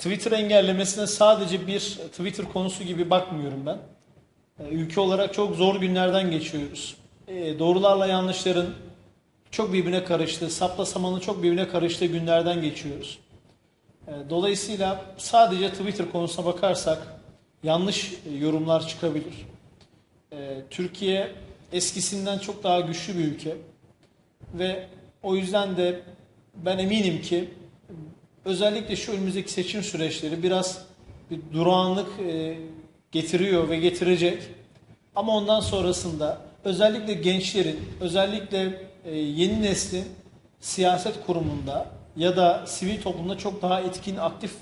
Twitter engellemesine sadece bir Twitter konusu gibi bakmıyorum ben. E, Ülke olarak çok zor günlerden geçiyoruz. E, Doğrularla yanlışların çok birbirine karıştığı, sapla samanın çok birbirine karıştığı günlerden geçiyoruz. E, Dolayısıyla sadece Twitter konusuna bakarsak yanlış e, yorumlar çıkabilir. Türkiye eskisinden çok daha güçlü bir ülke ve o yüzden de ben eminim ki özellikle şu önümüzdeki seçim süreçleri biraz bir durağanlık e, getiriyor ve getirecek. Ama ondan sonrasında özellikle gençlerin, özellikle e, yeni neslin siyaset kurumunda ya da sivil toplumda çok daha etkin, aktif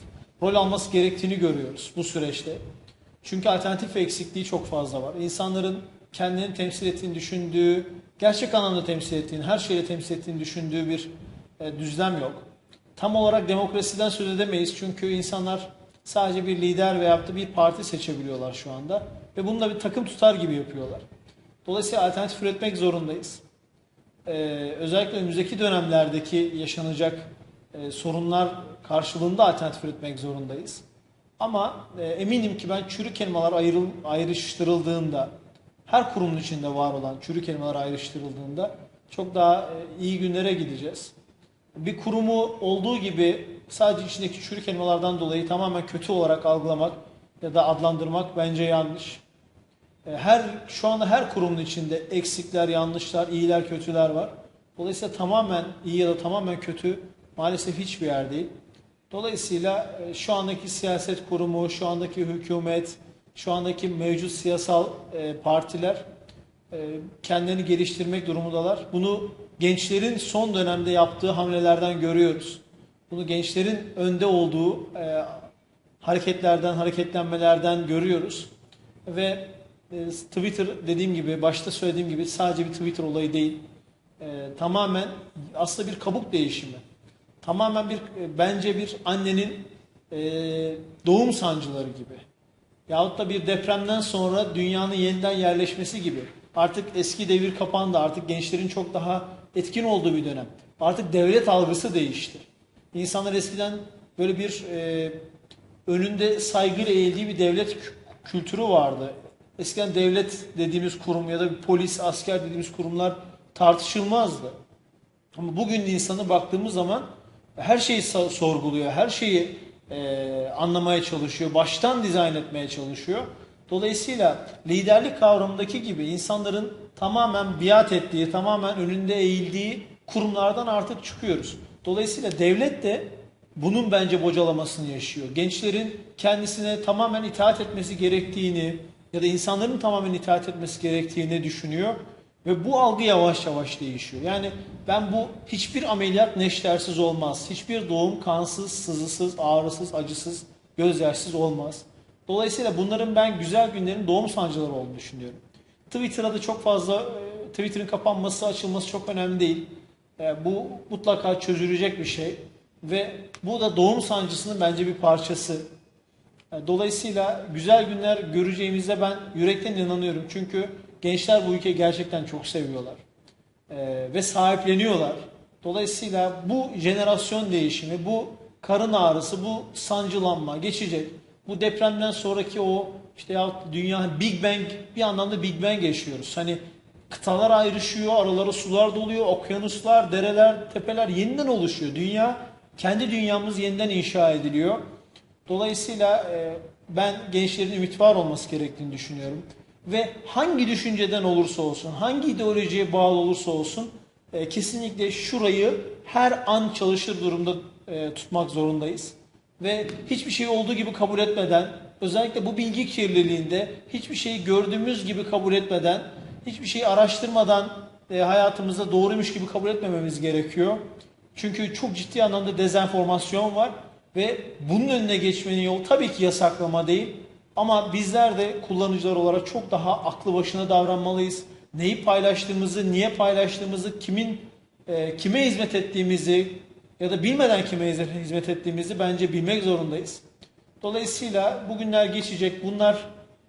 rol alması gerektiğini görüyoruz bu süreçte. Çünkü alternatif eksikliği çok fazla var. İnsanların kendini temsil ettiğini düşündüğü, gerçek anlamda temsil ettiğini, her şeyle temsil ettiğini düşündüğü bir e, düzlem yok. Tam olarak demokrasiden söz edemeyiz çünkü insanlar sadece bir lider veyahut da bir parti seçebiliyorlar şu anda. Ve bunu da bir takım tutar gibi yapıyorlar. Dolayısıyla alternatif üretmek zorundayız. Ee, özellikle önümüzdeki dönemlerdeki yaşanacak e, sorunlar karşılığında alternatif üretmek zorundayız. Ama e, eminim ki ben çürük elmalar ayrıl, ayrıştırıldığında, her kurumun içinde var olan çürük elmalar ayrıştırıldığında çok daha e, iyi günlere gideceğiz. Bir kurumu olduğu gibi sadece içindeki çürük elmalardan dolayı tamamen kötü olarak algılamak ya da adlandırmak bence yanlış. E, Her şu anda her kurumun içinde eksikler, yanlışlar, iyiler, kötüler var. Dolayısıyla tamamen iyi ya da tamamen kötü maalesef hiçbir yer değil. Dolayısıyla e, şu andaki siyaset kurumu, şu andaki hükümet, şu andaki mevcut siyasal e, partiler kendilerini geliştirmek durumundalar. Bunu gençlerin son dönemde yaptığı hamlelerden görüyoruz. Bunu gençlerin önde olduğu e, hareketlerden, hareketlenmelerden görüyoruz. Ve e, Twitter dediğim gibi, başta söylediğim gibi sadece bir Twitter olayı değil. E, tamamen aslında bir kabuk değişimi. Tamamen bir e, bence bir annenin e, doğum sancıları gibi. Yahut da bir depremden sonra dünyanın yeniden yerleşmesi gibi. Artık eski devir kapandı. Artık gençlerin çok daha etkin olduğu bir dönem. Artık devlet algısı değişti. İnsanlar eskiden böyle bir e, önünde saygıyla eğildiği bir devlet kü- kültürü vardı. Eskiden devlet dediğimiz kurum ya da bir polis, asker dediğimiz kurumlar tartışılmazdı. Ama bugün insanı baktığımız zaman her şeyi sorguluyor, her şeyi e, anlamaya çalışıyor, baştan dizayn etmeye çalışıyor. Dolayısıyla liderlik kavramındaki gibi insanların tamamen biat ettiği, tamamen önünde eğildiği kurumlardan artık çıkıyoruz. Dolayısıyla devlet de bunun bence bocalamasını yaşıyor. Gençlerin kendisine tamamen itaat etmesi gerektiğini ya da insanların tamamen itaat etmesi gerektiğini düşünüyor. Ve bu algı yavaş yavaş değişiyor. Yani ben bu hiçbir ameliyat neştersiz olmaz. Hiçbir doğum kansız, sızısız, ağrısız, acısız, gözyaşsız olmaz. Dolayısıyla bunların ben güzel günlerin doğum sancıları olduğunu düşünüyorum. Twitter'a da çok fazla, e, Twitter'ın kapanması, açılması çok önemli değil. E, Bu mutlaka çözülecek bir şey. Ve bu da doğum sancısının bence bir parçası. E, Dolayısıyla güzel günler göreceğimize ben yürekten inanıyorum. Çünkü gençler bu ülkeyi gerçekten çok seviyorlar. Ve sahipleniyorlar. Dolayısıyla bu jenerasyon değişimi, bu karın ağrısı, bu sancılanma geçecek. Bu depremden sonraki o işte ya dünya Big Bang bir anlamda Big Bang yaşıyoruz. Hani kıtalar ayrışıyor, aralara sular doluyor, okyanuslar, dereler, tepeler yeniden oluşuyor. Dünya kendi dünyamız yeniden inşa ediliyor. Dolayısıyla e, ben gençlerin ümit var olması gerektiğini düşünüyorum. Ve hangi düşünceden olursa olsun, hangi ideolojiye bağlı olursa olsun e, kesinlikle şurayı her an çalışır durumda e, tutmak zorundayız. Ve hiçbir şey olduğu gibi kabul etmeden, özellikle bu bilgi kirliliğinde hiçbir şeyi gördüğümüz gibi kabul etmeden, hiçbir şeyi araştırmadan e, hayatımızda doğruymuş gibi kabul etmememiz gerekiyor. Çünkü çok ciddi anlamda dezenformasyon var ve bunun önüne geçmenin yolu tabii ki yasaklama değil. Ama bizler de kullanıcılar olarak çok daha aklı başına davranmalıyız. Neyi paylaştığımızı, niye paylaştığımızı, kimin e, kime hizmet ettiğimizi ya da bilmeden kime hizmet- ettiğimizi bence bilmek zorundayız. Dolayısıyla bugünler geçecek. Bunlar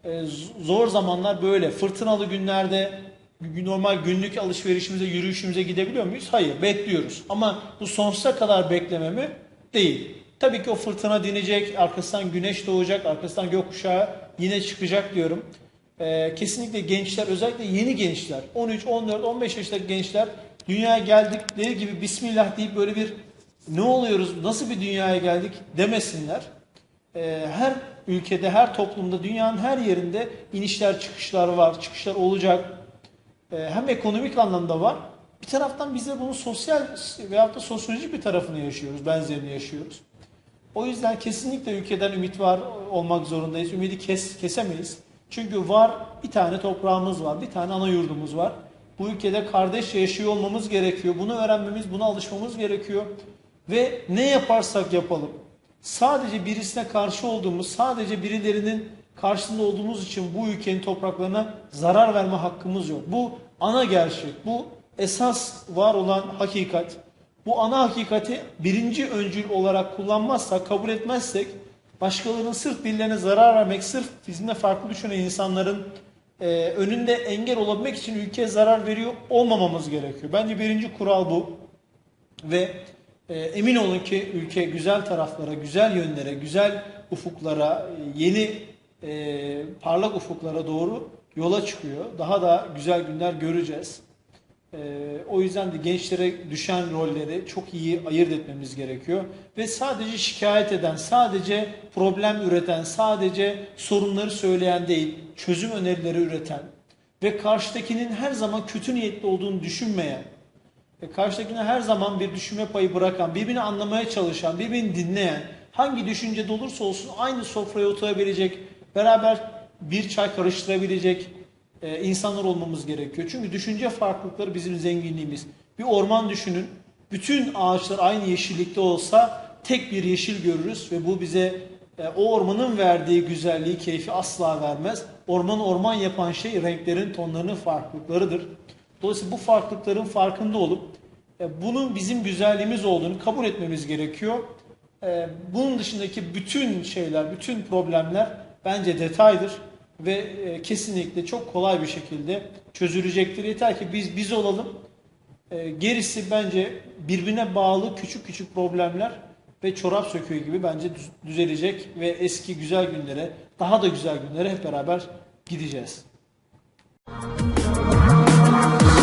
e, zor zamanlar böyle. Fırtınalı günlerde normal günlük alışverişimize, yürüyüşümüze gidebiliyor muyuz? Hayır, bekliyoruz. Ama bu sonsuza kadar bekleme mi? Değil. Tabii ki o fırtına dinecek, arkasından güneş doğacak, arkasından gökkuşağı yine çıkacak diyorum. Ee, kesinlikle gençler, özellikle yeni gençler, 13, 14, 15 yaşındaki gençler dünyaya geldikleri gibi Bismillah deyip böyle bir ne oluyoruz, nasıl bir dünyaya geldik demesinler. Ee, her ülkede, her toplumda, dünyanın her yerinde inişler, çıkışlar var, çıkışlar olacak. Ee, hem ekonomik anlamda var. Bir taraftan biz de bunun sosyal veyahut da sosyolojik bir tarafını yaşıyoruz, benzerini yaşıyoruz. O yüzden kesinlikle ülkeden ümit var olmak zorundayız. Ümidi kes, kesemeyiz. Çünkü var bir tane toprağımız var, bir tane ana yurdumuz var. Bu ülkede kardeşçe yaşıyor olmamız gerekiyor. Bunu öğrenmemiz, buna alışmamız gerekiyor. Ve ne yaparsak yapalım. Sadece birisine karşı olduğumuz, sadece birilerinin karşısında olduğumuz için bu ülkenin topraklarına zarar verme hakkımız yok. Bu ana gerçek, bu esas var olan hakikat. Bu ana hakikati birinci öncül olarak kullanmazsak, kabul etmezsek, başkalarının sırf birilerine zarar vermek, sırf bizimle farklı düşünen insanların e, önünde engel olabilmek için ülkeye zarar veriyor olmamamız gerekiyor. Bence birinci kural bu. Ve emin olun ki ülke güzel taraflara, güzel yönlere, güzel ufuklara, e, yeni e, parlak ufuklara doğru yola çıkıyor. Daha da güzel günler göreceğiz. Ee, o yüzden de gençlere düşen rolleri çok iyi ayırt etmemiz gerekiyor. Ve sadece şikayet eden, sadece problem üreten, sadece sorunları söyleyen değil, çözüm önerileri üreten ve karşıdakinin her zaman kötü niyetli olduğunu düşünmeyen ve karşıdakine her zaman bir düşünme payı bırakan, birbirini anlamaya çalışan, birbirini dinleyen, hangi düşüncede olursa olsun aynı sofraya oturabilecek, beraber bir çay karıştırabilecek, e, insanlar olmamız gerekiyor. Çünkü düşünce farklılıkları bizim zenginliğimiz. Bir orman düşünün. Bütün ağaçlar aynı yeşillikte olsa tek bir yeşil görürüz ve bu bize e, o ormanın verdiği güzelliği, keyfi asla vermez. Ormanı orman yapan şey renklerin, tonlarının farklılıklarıdır. Dolayısıyla bu farklılıkların farkında olup e, bunun bizim güzelliğimiz olduğunu kabul etmemiz gerekiyor. E, bunun dışındaki bütün şeyler, bütün problemler bence detaydır ve e, kesinlikle çok kolay bir şekilde çözülecektir. Yeter ki biz biz olalım. Gerisi bence birbirine bağlı küçük küçük problemler ve çorap söküğü gibi bence düzelecek ve eski güzel günlere, daha da güzel günlere hep beraber gideceğiz. Bye.